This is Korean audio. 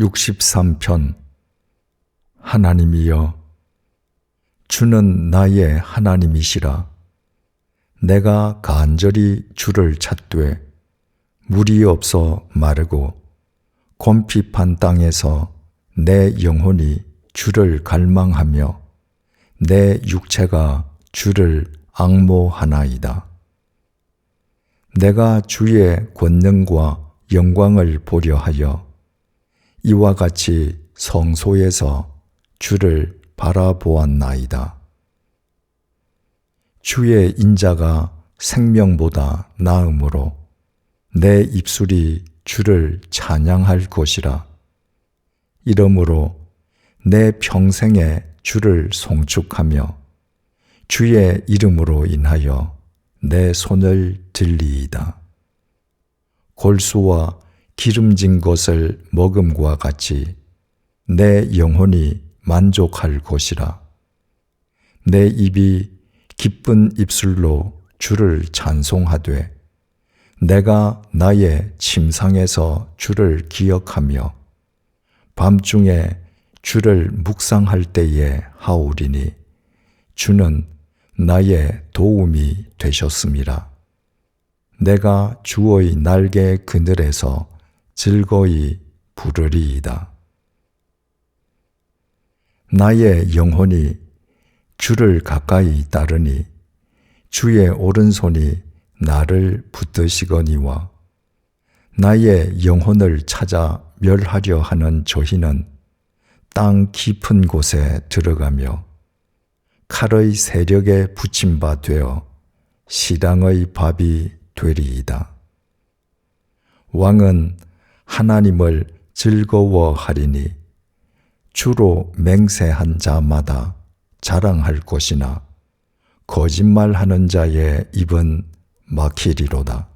63편 하나님이여 주는 나의 하나님이시라 내가 간절히 주를 찾되 물이 없어 마르고 곰핍한 땅에서 내 영혼이 주를 갈망하며 내 육체가 주를 앙모하나이다. 내가 주의 권능과 영광을 보려 하여 이와 같이 성소에서 주를 바라보았나이다. 주의 인자가 생명보다 나음으로 내 입술이 주를 찬양할 것이라. 이러므로 내 평생에 주를 송축하며 주의 이름으로 인하여 내 손을 들리이다. 골수와 기름진 것을 먹음과 같이 내 영혼이 만족할 것이라. 내 입이 기쁜 입술로 주를 찬송하되 내가 나의 침상에서 주를 기억하며 밤중에 주를 묵상할 때에 하오리니 주는 나의 도움이 되셨음이라. 내가 주의 날개 그늘에서 즐거이 부르리이다. 나의 영혼이 주를 가까이 따르니 주의 오른손이 나를 붙드시거니와 나의 영혼을 찾아 멸하려 하는 저희는 땅 깊은 곳에 들어가며 칼의 세력에 붙임 바 되어 시당의 밥이 되리이다. 왕은 하나님을 즐거워하리니 주로 맹세한 자마다 자랑할 것이나 거짓말하는 자의 입은 막히리로다.